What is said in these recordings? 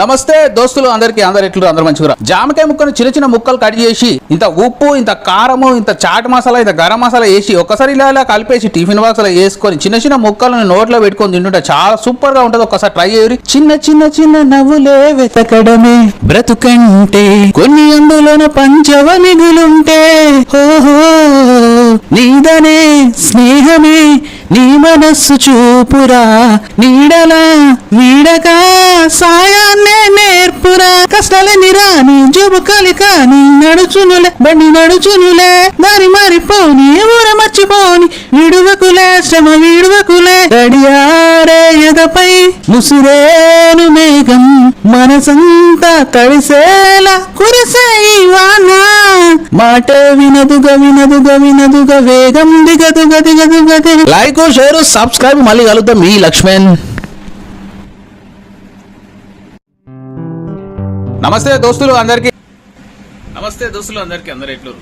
నమస్తే దోస్తులు అందరికి అందరు ఎట్లు అందరు మంచిగా జామకాయ ముక్కను చిన్న చిన్న ముక్కలు కట్ చేసి ఇంత ఉప్పు ఇంత కారము ఇంత చాట్ మసాలా ఇంత గరం మసాలా వేసి ఒకసారి ఇలా ఇలా కలిపేసి టిఫిన్ బాక్స్లో వేసుకొని చిన్న చిన్న ముక్కలను నోట్లో పెట్టుకొని తింటుంటే చాలా సూపర్గా ఉంటది. ఒకసారి ట్రై చేయరు. చిన్న చిన్న చిన్న నవ్వులే వెతకడమే బ్రతుకంటే. కొన్ని అందులోన పంచవ మిగులుంటే. ఓహో నీదనే స్నేహమే. నీ మనస్సు చూపురా నీడలా వీడక సాయాన్నే నేర్పురా. కష్టాలని రాని జుబు కాని నడుచునులే బండి నడుచునులే దారి మారిపోని ఊర మర్చిపోని విడువకులే శ్రమ విడువకులే. గడియారే ఎదపై ముసురేను మేఘం మనసంతా తడిసేలా కురిసే వానా. మాట వినదుగా వినదుగా వినదుగా వేగం దిగదుగా దిగదుగా దిగ లైక్ షేర్ సబ్స్క్రైబ్ మళ్ళీ కలుద్దాం. మీ లక్ష్మణ్. నమస్తే దోస్తులు అందరికి. నమస్తే దోస్తులు అందరికి అందరు ఎట్లు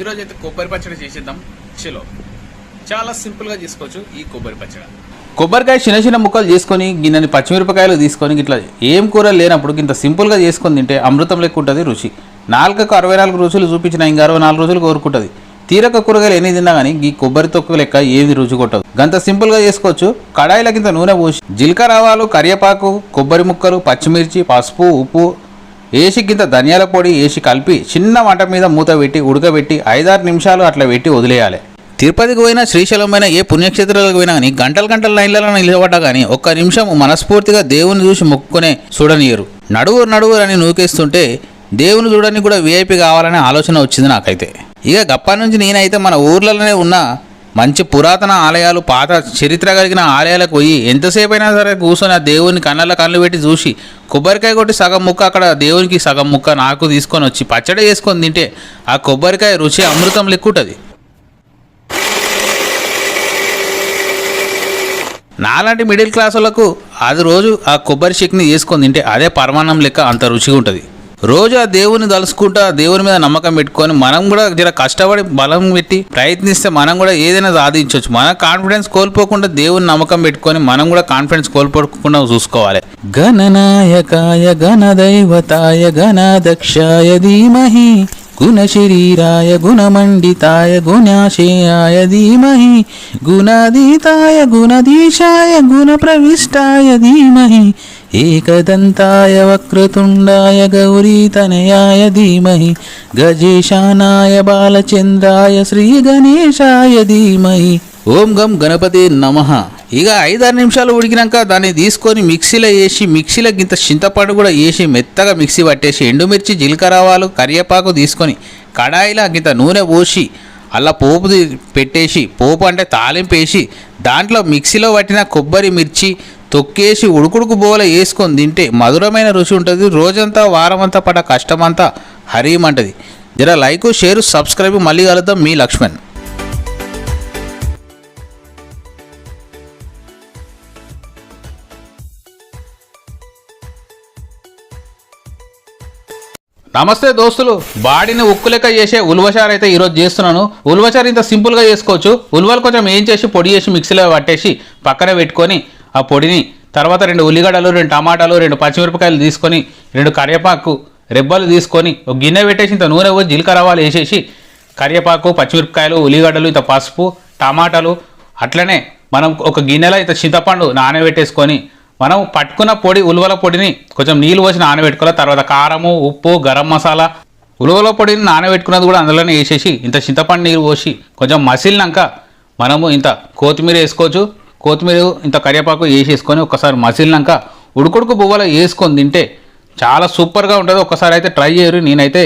ఈరోజు అయితే కొబ్బరి పచ్చడి చేసేద్దాం. చలో. చాలా సింపుల్గా చేసుకోవచ్చు ఈ కొబ్బరి పచ్చడి. కొబ్బరికాయ చిన్న చిన్న ముక్కలు చేసుకొని గిన్నెని పచ్చిమిరపకాయలు తీసుకొని ఇట్లా ఏం కూర లేనప్పుడు ఇంత సింపుల్గా చేసుకొని తింటే అమృతం లెక్క ఉంటుంది రుచి. నాలుగకు అరవై నాలుగు రోజులు చూపించిన ఇంకా అరవై నాలుగు రోజులు కోరుకుంటుంది. తీరక కూరగాయలు ఎన్ని తిన్నా కానీ ఈ కొబ్బరి తొక్కు లెక్క ఏది రుచి కొట్టదు. గంత సింపుల్గా చేసుకోవచ్చు. కడాయిల కింద నూనె పోసి జీలకర్ర ఆవాలు కరివేపాకు కొబ్బరి ముక్కలు పచ్చిమిర్చి పసుపు ఉప్పు వేసి కింద ధనియాల పొడి వేసి కలిపి చిన్న మంట మీద మూత పెట్టి ఉడకబెట్టి ఐదారు నిమిషాలు అట్లా పెట్టి వదిలేయాలి. తిరుపతికి పోయినా శ్రీశైలం పోయినా ఏ పుణ్యక్షేత్రాలకు పోయినా కానీ గంటల గంటల లైన్లలో నిలబడ్డా కానీ ఒక్క నిమిషం మనస్ఫూర్తిగా దేవుని చూసి మొక్కుకునే చూడనియరు. నడువు నడువురు అని నూకేస్తుంటే దేవుని చూడని కూడా వీఐపీ కావాలనే ఆలోచన వచ్చింది నాకైతే. ఇక గప్ప నుంచి నేనైతే మన ఊర్లలోనే ఉన్న మంచి పురాతన ఆలయాలు పాత చరిత్ర కలిగిన ఆలయాలకు పోయి ఎంతసేపు అయినా సరే కూర్చొని ఆ దేవుని కళ్ళ కళ్ళు పెట్టి చూసి కొబ్బరికాయ కొట్టి సగం ముక్క అక్కడ దేవునికి సగం ముక్క నాకు తీసుకొని వచ్చి పచ్చడి చేసుకొని తింటే ఆ కొబ్బరికాయ రుచి అమృతం లెక్కుంటుంది. నాలాంటి మిడిల్ క్లాస్ వాళ్ళకు అది రోజు ఆ కొబ్బరి చెక్ని చేసుకొని తింటే అదే పరమాన్నం లెక్క అంత రుచిగా ఉంటుంది రోజు ఆ దేవుని తలుసుకుంటూ ఆ దేవుని మీద నమ్మకం పెట్టుకొని మనం కూడా జర కష్టపడి బలం పెట్టి ప్రయత్నిస్తే మనం కూడా ఏదైనా సాధించవచ్చు మన కాన్ఫిడెన్స్ కోల్పోకుండా దేవుని నమ్మకం పెట్టుకొని మనం కూడా కాన్ఫిడెన్స్ కోల్పోకుండా చూసుకోవాలి. గణనాయకాయ గణదైవతాయ గణదక్షాయ ధీమహి. గుణశరీరాయ గుణమండితాయ గుణాశయాయ ధీమహి. గుణాధీతాయ గుణదీశాయ గుణప్రవిష్టాయ ధీమహి. ఏకదంతాయ వక్రతుండాయ గౌరీతనయాయ ధీమహి గజేశానాయ బాలచంద్రాయ శ్రీ గణేశాయ ధీమహి. ఓం గం గణపతి నమః. ఇక ఐదారు నిమిషాలు ఉడికినాక దాన్ని తీసుకొని మిక్సీలో వేసి మిక్సీలో గింత చింతపండు కూడా వేసి మెత్తగా మిక్సీ పట్టేసి ఎండుమిర్చి జీలకర్ర ఆవాలు కరివేపాకు తీసుకొని కడాయిలో గింత నూనె పోసి అలా పోపు పెట్టేసి పోపు అంటే తాలింపు వేసి దాంట్లో మిక్సీలో పట్టిన కొబ్బరి మిర్చి తొక్కేసి ఉడుకుడుకు బోల వేసుకొని తింటే మధురమైన రుచి ఉంటుంది. రోజంతా వారమంతా పడ్డ కష్టమంతా హరీమంటది జర లైక్ షేర్ సబ్స్క్రైబ్ మళ్ళీ కలుద్దాం. మీ లక్ష్మణ్. నమస్తే దోస్తులు. బాడీని ఉక్కు లెక్క చేసే ఉల్వచారు అయితే ఈరోజు చేస్తున్నాను. ఉల్వచారు ఇంత సింపుల్గా చేసుకోవచ్చు. ఉల్వలు కొంచెం ఏం చేసి పొడి చేసి మిక్సీలో పట్టేసి పక్కన పెట్టుకొని ఆ పొడిని తర్వాత రెండు ఉల్లిగడ్డలు రెండు టమాటాలు రెండు పచ్చిమిరపకాయలు తీసుకొని రెండు కరివేపాకు రెబ్బలు తీసుకొని ఒక గిన్నె పెట్టేసి ఇంత నూనె పోసి జీలకర్ర ఆవాలు వేసేసి కరివేపాకు పచ్చిమిరపకాయలు ఉల్లిగడ్డలు ఇంత పసుపు టమాటాలు అట్లనే మనం ఒక గిన్నెలో ఇంత చింతపండు నానబెట్టేసుకొని మనం పట్టుకున్న పొడి ఉలవల పొడిని కొంచెం నీళ్ళు పోసి నానబెట్టుకోవాలి. తర్వాత కారము ఉప్పు గరం మసాలా ఉలవల పొడిని నానబెట్టుకున్నది కూడా అందులోనే వేసేసి ఇంత చింతపండు నీరు పోసి కొంచెం మసిలినాక మనము ఇంత కొత్తిమీర వేసుకోవచ్చు. కొత్తిమీర ఇంత కరివేపాకు వేసేసుకొని ఒకసారి మసిలినాక ఉడుకుడుకు బువ్వలో వేసుకొని తింటే చాలా సూపర్గా ఉంటుంది. ఒకసారి అయితే ట్రై చేయరు. నేనైతే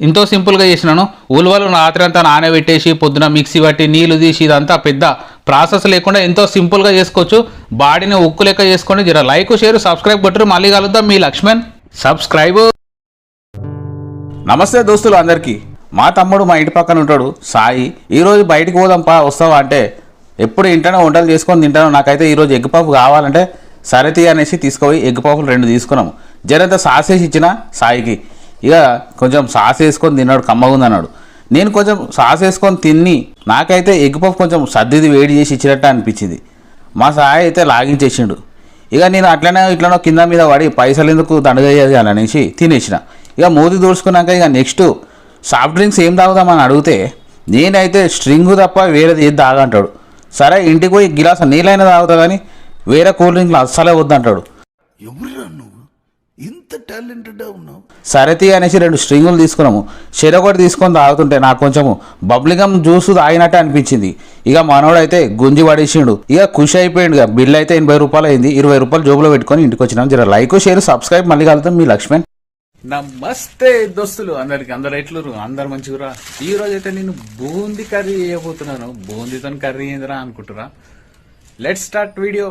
ఎంతో సింపుల్గా చేసినాను. ఉలువలు రాత్రి అంతా నానబెట్టేసి పొద్దున మిక్సీ పట్టి నీళ్ళు తీసి ఇదంతా పెద్ద ప్రాసెస్ లేకుండా ఎంతో సింపుల్గా చేసుకోవచ్చు. బాడీని ఉక్కు లెక్క చేసుకొని జర లైక్ షేర్ సబ్స్క్రైబ్ బట్టరు మళ్ళీ కలుద్దాం. మీ లక్ష్మణ్ సబ్స్క్రైబ్. నమస్తే దోస్తులు అందరికీ. మా తమ్ముడు మా ఇంటి పక్కన ఉంటాడు. సాయి ఈరోజు బయటికి పోదాంపా వస్తావా అంటే ఎప్పుడు ఇంటనే వంటలు చేసుకొని తింటాను. నాకైతే ఈరోజు ఎగ్ పఫ్ కావాలంటే సరే అనేసి తీసుకుపోయి ఎగ్ పఫ్లు రెండు తీసుకున్నాము. జరంత సాస్ వేసి ఇచ్చిన సాయికి. ఇక కొంచెం సాస్ వేసుకొని తిన్నాడు కమ్మగుంది అన్నాడు నేను కొంచెం సాస్ వేసుకొని తిని నాకైతే ఎగ్ పఫ్ కొంచెం సర్దిది వేడి చేసి ఇచ్చినట్టు అనిపించింది. మా సాయి అయితే లాగించేసిండు. ఇక నేను అట్లనే ఇట్లనో కింద మీద పడి పైసలు ఎందుకు దండగయ్యేది అని అనేసి తినేసిన. ఇక మూతి దూడ్చుకున్నాక ఇక నెక్స్ట్ సాఫ్ట్ డ్రింక్స్ ఏం తాగుదామని అడిగితే నేనైతే స్ట్రింగ్ తప్ప వేరేది ఏది తాగంటాడు సరే ఇంటికి పోయి గిలాస నీళ్ళైనా తాగుతా కానీ వేరే కూల్ డ్రింక్లు అస్సలే వద్దంటాడు. ఇంత టాలెంటెడ్గా ఉన్నావు. సరతి అనేసి రెండు స్ట్రింగులు తీసుకున్నాము. చెరొకటి తీసుకొని తాగుతుంటే నాకు కొంచెము బబ్లిగం జ్యూస్ తాగినట్టు అనిపించింది. ఇక మనోడైతే గుంజి పడేసిండు. ఇక ఖుషి అయిపోయిండు ఇక. బిల్ అయితే ఎనభై రూపాయలు అయింది. ఇరవై రూపాయలు జోబులో పెట్టుకొని ఇంటికి వచ్చినాం. జర లైక్ షేర్ సబ్స్క్రైబ్ మళ్ళీ కలుగుతాం మీ లక్ష్మణ్. నమస్తే దోస్తులు. అందరికి అందరు ఎట్లు అందరు మంచిగురా ఈ రోజు అయితే నేను బూందీ కర్రీ చేయబోతున్నాను. బూందీతో కర్రీ ఏందిరా అనుకుంటురా లెట్ స్టార్ట్ వీడియో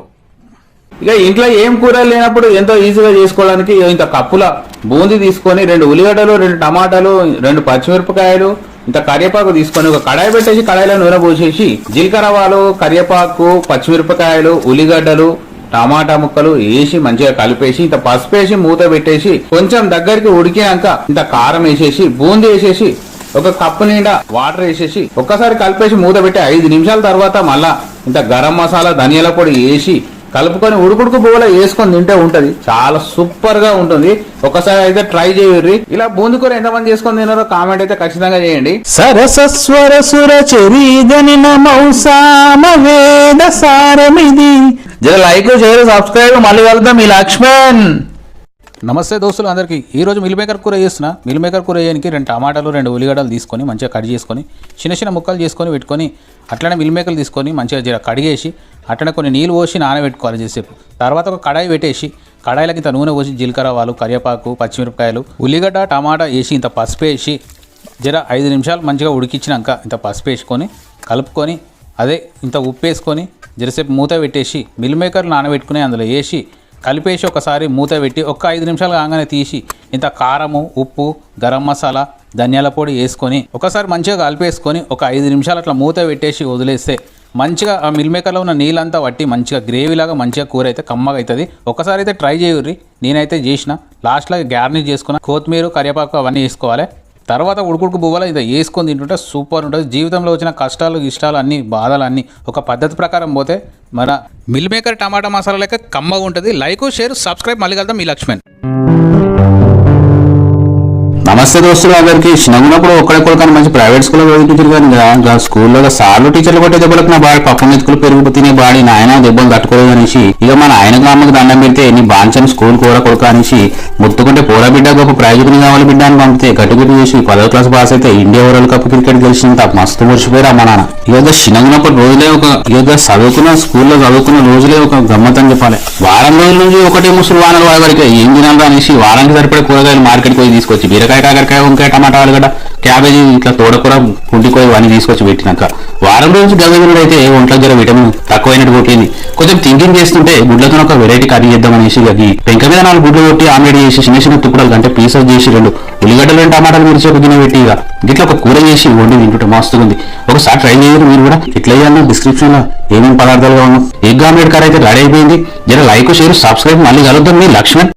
ఇక ఇంట్లో ఏం కూర లేనప్పుడు ఎంతో ఈజీగా చేసుకోవడానికి ఇంత కప్పుల బూందీ తీసుకొని రెండు ఉల్లిగడ్డలు రెండు టమాటాలు రెండు పచ్చిమిరపకాయలు ఇంత కరివేపాకు తీసుకొని ఒక కడాయి పెట్టేసి కడాయిలో నూనె పోసేసి జీలకర్రవాలు కరివేపాకు పచ్చిమిరపకాయలు ఉల్లిగడ్డలు టమాటా ముక్కలు వేసి మంచిగా కలిపేసి ఇంత పసుపు వేసి మూత పెట్టేసి కొంచెం దగ్గరికి ఉడికినాక ఇంత కారం వేసేసి బూందీ వేసేసి ఒక కప్పు నిండా వాటర్ వేసేసి ఒక్కసారి కలిపేసి మూత పెట్టి ఐదు నిమిషాల తర్వాత మళ్ళా ఇంత గరం మసాలా ధనియాల పొడి వేసి కలుపుకొని ఉడుకుడుకు పువ్వులో వేసుకొని తింటే ఉంటది. చాలా సూపర్గా ఉంటుంది. ఒకసారి అయితే ట్రై చేయర్రి. ఇలా బూంది కూర ఎంతమంది చేసుకొని తినారో కామెంట్ అయితే ఖచ్చితంగా చేయండి. సరసస్వర సుర చెరీగని వేద సారమిది. జర లైక్ షేర్ సబ్స్క్రైబ్ మళ్ళీ వెళ్దాం. మీ లక్ష్మణ్. నమస్తే దోస్తులు అందరికీ. ఈరోజు మిల్ మేకర్ కూర చేస్తున్నా. మిల్ మేకర్ కూర చేయడానికి రెండు టమాటాలు రెండు ఉల్లిగడ్డలు తీసుకొని మంచిగా కట్ చేసుకొని చిన్న చిన్న ముక్కలు చేసుకొని పెట్టుకొని అట్లనే మిల్ మేకర్లు తీసుకొని మంచిగా జర కడిగేసి అట్లనే కొన్ని నీళ్ళు పోసి నానబెట్టుకోవాలి చేసేపు. తర్వాత ఒక కడాయి పెట్టేసి కడాయిలకి ఇంత నూనె పోసి జీలకర్ర వాళ్ళు కరివేపాకు పచ్చిమిరపకాయలు ఉల్లిగడ్డ టమాటా వేసి ఇంత పసుపు వేసి జర ఐదు నిమిషాలు మంచిగా ఉడికించినాక ఇంత పసుపు వేసుకొని కలుపుకొని అదే ఇంత ఉప్పు వేసుకొని జరసేపు మూత పెట్టేసి మిల్ మేకర్ నానబెట్టుకుని అందులో వేసి కలిపేసి ఒకసారి మూత పెట్టి ఒక ఐదు నిమిషాలు కాగానే తీసి ఇంత కారము ఉప్పు గరం మసాలా ధనియాల పొడి వేసుకొని ఒకసారి మంచిగా కలిపేసుకొని ఒక ఐదు నిమిషాలు అట్లా మూత పెట్టేసి వదిలేస్తే మంచిగా ఆ మిల్ మేకర్లో ఉన్న నీళ్ళంతా పట్టి మంచిగా గ్రేవీలాగా మంచిగా కూర అయితే కమ్మగా అవుతుంది. ఒకసారి అయితే ట్రై చేయుర్రి. నేనైతే చేసిన. లాస్ట్లో గార్నిష్ చేసుకున్న కొత్తిమీర కరివేపాకు అవన్నీ వేసుకోవాలి. తర్వాత ఉడుకుడుకు బువ్వలు ఇది వేసుకొని తింటుంటే సూపర్ ఉంటుంది. జీవితంలో వచ్చిన కష్టాలు ఇష్టాలు అన్ని బాధలు అన్నీ ఒక పద్ధతి ప్రకారం పోతే మన మిల్ మేకర్ టమాటా మసాలా లెక్క కమ్మగా ఉంటుంది. లైక్ షేర్ సబ్స్క్రైబ్ మళ్ళీ కలుద్దాం. మీ లక్ష్మణ్. నమస్తే దోస్తులు అందరికి. చిన్నప్పుడు ఒక్కడే కొడుకు మంచి ప్రైవేట్ స్కూల్లో చదివించారు కానీ కదా. స్కూల్లో సార్లు టీచర్లు కొట్టే దెబ్బలకు నా బాడీ పప్పు మెతుకులు పెరుగు తినే బాడీ నాయన దెబ్బలు తట్టుకోలేదు అనేసి ఇక మన ఆయనకు అమ్మకు దండం పెడితే నీ బాంచని స్కూల్ కూర కొడుకు అనేసి ముట్టుకుంటే పోరా బిడ్డ గొప్ప ప్రైజుని కావాలి బిడ్డ అని పంపితే గట్టుగుట్టు చేసి పదో క్లాస్ పాస్ అయితే ఇండియా వరల్డ్ కప్ క్రికెట్ గెలిచినంత మస్తు మురిసిపోయారు అమ్మ నాన్న. ఇక చిన్నప్పుడు రోజులే ఒక ఇక చదువుకున్న స్కూల్లో చదువుకున్న రోజులే ఒక గమ్మత్ అని చెప్పాలి. వారం రోజుల నుంచి ఒకటే ముసలి వానలు వాడే ఏం తినాలి అనేసి వారానికి సరిపడే కూరగాయలు మార్కెట్కి పోయి తీసుకొచ్చి బీరకాయ కాకరకాయ వంకాయ టమాటా ఆలుగడ్డ క్యాబేజీ ఇట్లా తోడకూర పుండికోయ ఇవన్నీ తీసుకొచ్చి పెట్టినాక వారం రోజు గవ్వగురుడు అయితే ఒంట్లో జర విటమిన్ తక్కువైనట్టు కొట్టింది కొంచెం థింకింగ్ చేస్తుంటే గుడ్లతో ఒక వెరైటీ కర్రీ చేద్దాం అనేసి అది పెంక మీద నాలుగు గుడ్లు కొట్టి ఆమ్లెట్ చేసి చిన్న చిన్న తుప్పుడలు అంటే పీసెస్ చేసి రెండు ఉల్లిగడ్డలు రెండు టమాటాలు మిర్చి ఒక గిన్నె పెట్టి ఇక ఇట్లా ఒక కూర చేసి వండి తింటుంటే మస్తుంది ఒకసారి ట్రై చేయరు మీరు కూడా. ఇట్లా చేయాలన్నా డిస్క్రిప్షన్లో ఏమేమి పదార్థాలు కావాలి. ఎగ్ ఆమ్లెట్ కర్రీ అయితే రెడీ అయిపోయింది. జర లైక్ షేర్ సబ్స్క్రైబ్ మళ్ళీ కలుద్దాం మీ లక్ష్మణ్.